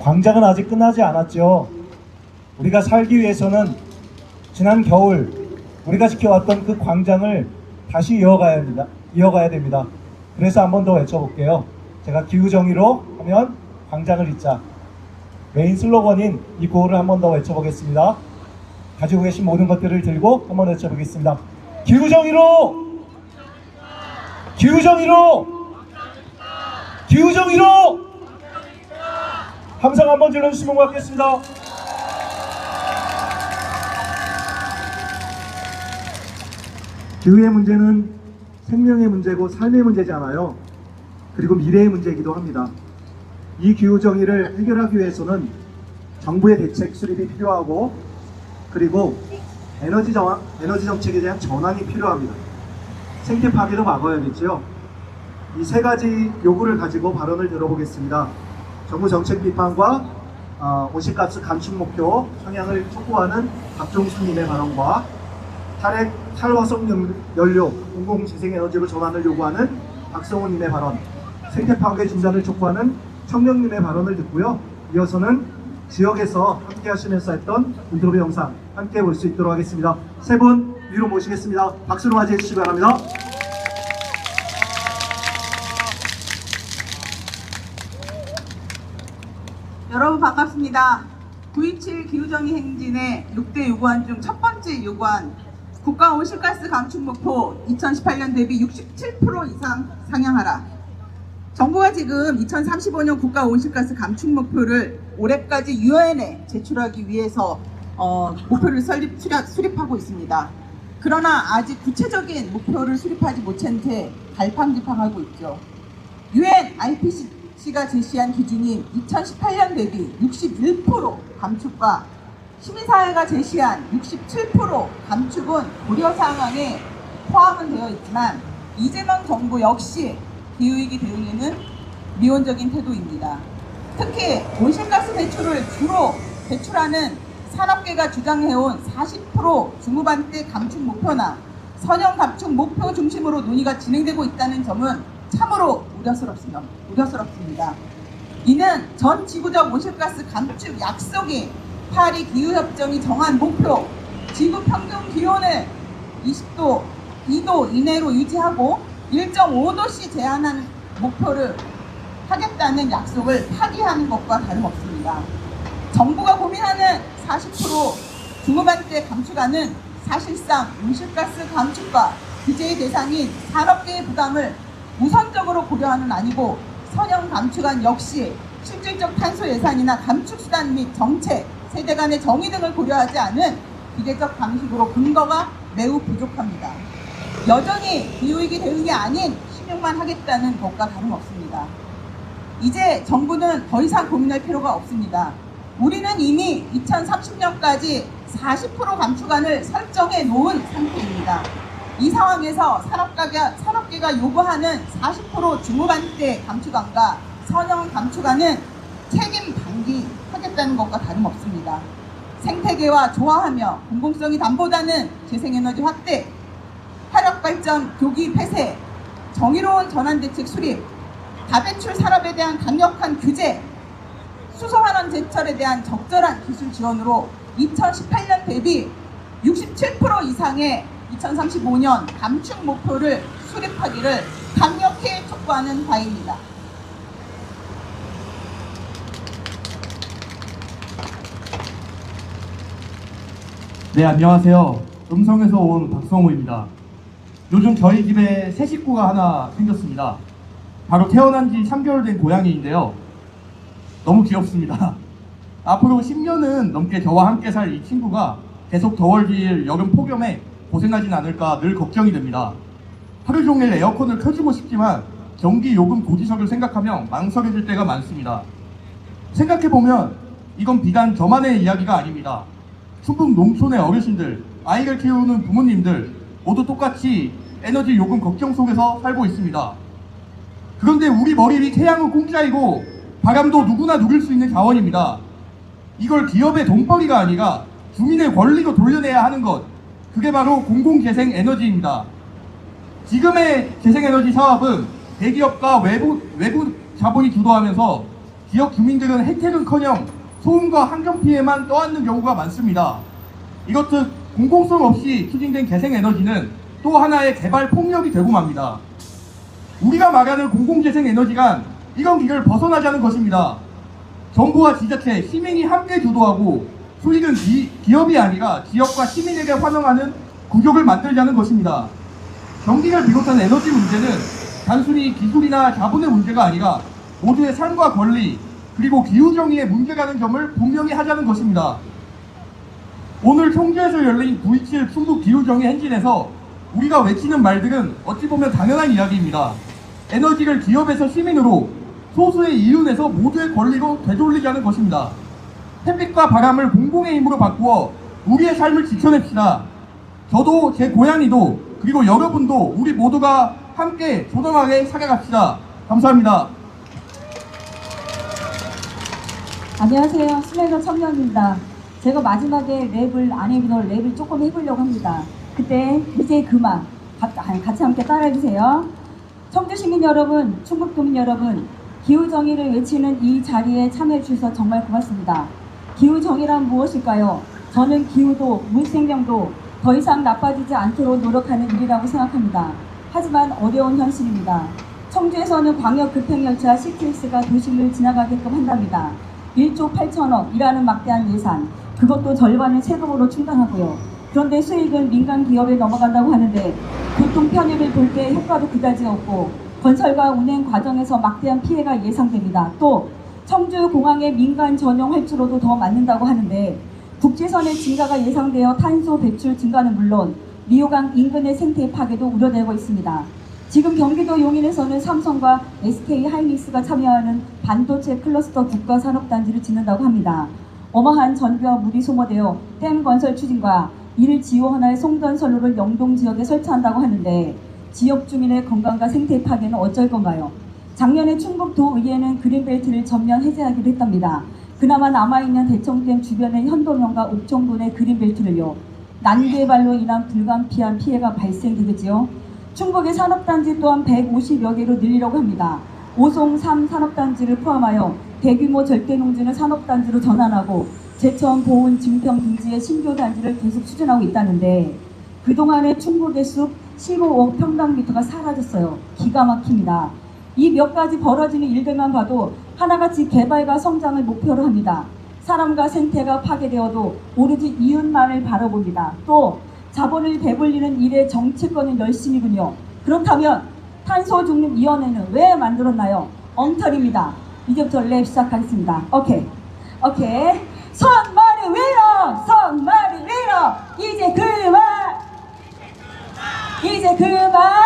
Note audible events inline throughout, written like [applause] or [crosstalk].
광장은 아직 끝나지 않았죠. 우리가 살기 위해서는 지난 겨울 우리가 지켜왔던 그 광장을 다시 이어가야 합니다. 이어가야 됩니다. 그래서 한 번 더 외쳐볼게요. 제가 기후정의로 하면 광장을 잇자. 메인 슬로건인 이 구호를 한 번 더 외쳐보겠습니다. 가지고 계신 모든 것들을 들고 한 번 외쳐보겠습니다. 기후정의로! 기후정의로! 기후정의로! 함성 한번 질러주시면 고맙겠습니다. 기후의 문제는 생명의 문제고 삶의 문제잖아요. 그리고 미래의 문제이기도 합니다. 이 기후 정의를 해결하기 위해서는 정부의 대책 수립이 필요하고 그리고 에너지 정 에너지 정책에 대한 전환이 필요합니다. 생태 파괴도 막아야겠죠. 이세 가지 요구를 가지고 발언을 들어보겠습니다. 정부 정책 비판과 어, 온실가스 감축 목표 성향을 촉구하는 박종수님의 발언과 탈핵 탈화석 연- 연료 공공재생에너지로 전환을 요구하는 박성호님의 발언, 생태 파괴 중단을 촉구하는 청명님의 발언을 듣고요. 이어서는 지역에서 함께 하시면서 했던 인터뷰 영상 함께 볼 수 있도록 하겠습니다. 세 분 위로 모시겠습니다. 박수로 맞이해 주시기 바랍니다. 여러분 반갑습니다. 9.27 기후정의 행진의 6대 요구안 중 첫 번째 요구안 국가 온실가스 감축 목표 2018년 대비 67% 이상 상향하라. 정부가 지금 2035년 국가 온실가스 감축 목표를 올해까지 유엔에 제출하기 위해서 어, 목표를 설립, 수립, 수립하고 있습니다. 그러나 아직 구체적인 목표를 수립하지 못한 채 갈팡질팡하고 있죠. 유엔 IPCC 가 제시한 기준인 2018년 대비 61% 감축과 시민사회가 제시한 67% 감축은 고려 사항에 포함은 되어 있지만 이재명 정부 역시 기후위기 대응에는 미온적인 태도입니다. 특히 온실가스 배출을 주로 배출하는 산업계가 주장해온 40% 중후반대 감축 목표나 선형 감축 목표 중심으로 논의가 진행되고 있다는 점은 참으로 우려스럽습니다. 우려스럽습니다. 이는 전 지구적 온실가스 감축 약속이 파리 기후협정이 정한 목표 지구 평균 기온을 20도, 2도 이내로 유지하고 1.5도씨 제한하는 목표를 하겠다는 약속을 파기하는 것과 다름없습니다. 정부가 고민하는 40% 중후반대 감축안은 사실상 온실가스 감축과 규제의 대상인 산업계의 부담을 우선적으로 고려하는 아니고 선형 감축안 역시 실질적 탄소 예산이나 감축 수단 및 정책, 세대 간의 정의 등을 고려하지 않은 기계적 방식으로 근거가 매우 부족합니다. 여전히 기후위기 대응이 아닌 신용만 하겠다는 것과 다름없습니다. 이제 정부는 더 이상 고민할 필요가 없습니다. 우리는 이미 2030년까지 40% 감축안을 설정해 놓은 상태입니다. 이 상황에서 산업가가, 산업계가 요구하는 40% 중후반대 감축안과 선형 감축안은 책임 방기하겠다는 것과 다름없습니다. 생태계와 조화하며 공공성이 담보다는 재생에너지 확대, 화력 발전 교기 폐쇄, 정의로운 전환 대책 수립, 다배출 산업에 대한 강력한 규제, 수소 환원 제철에 대한 적절한 기술 지원으로 2018년 대비 67% 이상의 2035년 감축 목표를 수립하기를 강력히 촉구하는 바입니다. 네, 안녕하세요. 음성에서 온 박성호입니다. 요즘 저희 집에 새 식구가 하나 생겼습니다. 바로 태어난 지 3개월 된 고양이인데요. 너무 귀엽습니다. [laughs] 앞으로 10년은 넘게 저와 함께 살 이 친구가 계속 더워질 여름 폭염에 고생하진 않을까 늘 걱정이 됩니다. 하루 종일 에어컨을 켜주고 싶지만 전기 요금 고지서를 생각하면 망설여질 때가 많습니다. 생각해보면 이건 비단 저만의 이야기가 아닙니다. 충북 농촌의 어르신들, 아이를 키우는 부모님들 모두 똑같이 에너지 요금 걱정 속에서 살고 있습니다. 그런데 우리 머리 위 태양은 공짜이고 바람도 누구나 누릴 수 있는 자원입니다. 이걸 기업의 돈벌이가 아니라 주민의 권리로 돌려내야 하는 것. 그게 바로 공공재생 에너지입니다. 지금의 재생에너지 사업은 대기업과 외부, 외부 자본이 주도하면서 지역 주민들은 혜택은커녕 소음과 환경 피해만 떠안는 경우가 많습니다. 이것은 공공성 없이 추진된 재생에너지는 또 하나의 개발 폭력이 되고 맙니다. 우리가 말하는 공공재생에너지란 이런 길을 벗어나자는 것입니다. 정부와 지자체, 시민이 함께 주도하고 수익은 기, 기업이 아니라 지역과 시민에게 환원하는 구조를 만들자는 것입니다. 경기를 비롯한 에너지 문제는 단순히 기술이나 자본의 문제가 아니라 모두의 삶과 권리 그리고 기후정의의 문제라는 점을 분명히 하자는 것입니다. 오늘 청주에서 열린 9.27 충북 기후정의 행진에서 우리가 외치는 말들은 어찌 보면 당연한 이야기입니다. 에너지를 기업에서 시민으로 소수의 이윤에서 모두의 권리로 되돌리자는 것입니다. 햇빛과 바람을 공공의 힘으로 바꾸어 우리의 삶을 지켜냅시다. 저도 제 고양이도 그리고 여러분도 우리 모두가 함께 조동하게 살아갑시다. 감사합니다. 안녕하세요. 스멜더 청년입니다. 제가 마지막에 랩을 안 해보던 랩을 조금 해보려고 합니다. 그때 이제 그만 가- 아니, 같이 함께 따라해주세요. 청주 시민 여러분, 충북 도민 여러분, 기후 정의를 외치는 이 자리에 참여해 주셔서 정말 고맙습니다. 기후 정의란 무엇일까요? 저는 기후도 물생명도 더 이상 나빠지지 않도록 노력하는 일이라고 생각합니다. 하지만 어려운 현실입니다. 청주에서는 광역 급행열차 CTX가 도시를 지나가게끔 한답니다. 1조 8천억이라는 막대한 예산, 그것도 절반을 세금으로 충당하고요. 그런데 수익은 민간 기업에 넘어간다고 하는데 교통 편의를 볼때 효과도 그다지 없고 건설과 운행 과정에서 막대한 피해가 예상됩니다. 또 청주 공항의 민간 전용 활주로도 더 맞는다고 하는데 국제선의 증가가 예상되어 탄소 배출 증가는 물론 미호강 인근의 생태 파괴도 우려되고 있습니다. 지금 경기도 용인에서는 삼성과 SK 하이닉스가 참여하는 반도체 클러스터 국가 산업단지를 짓는다고 합니다. 어마한 전기와 물이 소모되어 댐 건설 추진과 이를 지원할 송전선로를 영동 지역에 설치한다고 하는데 지역 주민의 건강과 생태 파괴는 어쩔 건가요? 작년에 충북도의회는 그린벨트를 전면 해제하기로 했답니다. 그나마 남아있는 대청댐 주변의 현도면과 옥정군의 그린벨트를요. 난개발로 인한 불가피한 피해가 발생되겠지요. 충북의 산업단지 또한 150여 개로 늘리려고 합니다. 오송 3 산업단지를 포함하여 대규모 절대농지는 산업단지로 전환하고 제천, 보은, 증평 등지의 신규 단지를 계속 추진하고 있다는데 그동안의 충북의 숲 15억 평방미터가 사라졌어요. 기가 막힙니다. 이 몇 가지 벌어지는 일들만 봐도 하나같이 개발과 성장을 목표로 합니다. 사람과 생태가 파괴되어도 오로지 이윤만을 바라봅니다. 또 자본을 배불리는 일에 정치권은 열심이군요. 그렇다면 탄소 중립 위원회는 왜 만들었나요? 엉터리입니다. 이제부터 랩 시작하겠습니다. 오케이. 오케이. 손머리 위로! 손머리 위로! 이제 그만! 이제 그만!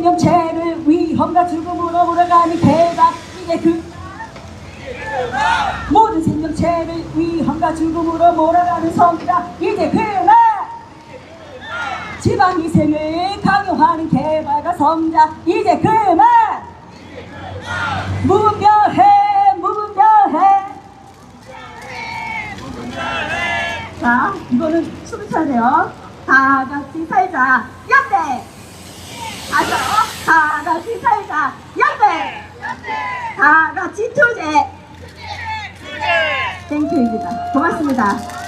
생명체를 위험과 죽음으로 몰아가는 개발 이제 그 모든 생명체를 위험과 죽음으로 몰아가는 성기가 이제 그만 지방 위생을 강요하는 개발과 성장 이제 그만 무분별해 무분별해. 자 이거는 돼요. 다 같이 살자. 연대 가죠 다 같이 살자 연대 다 같이 투쟁 땡큐입니다. 고맙습니다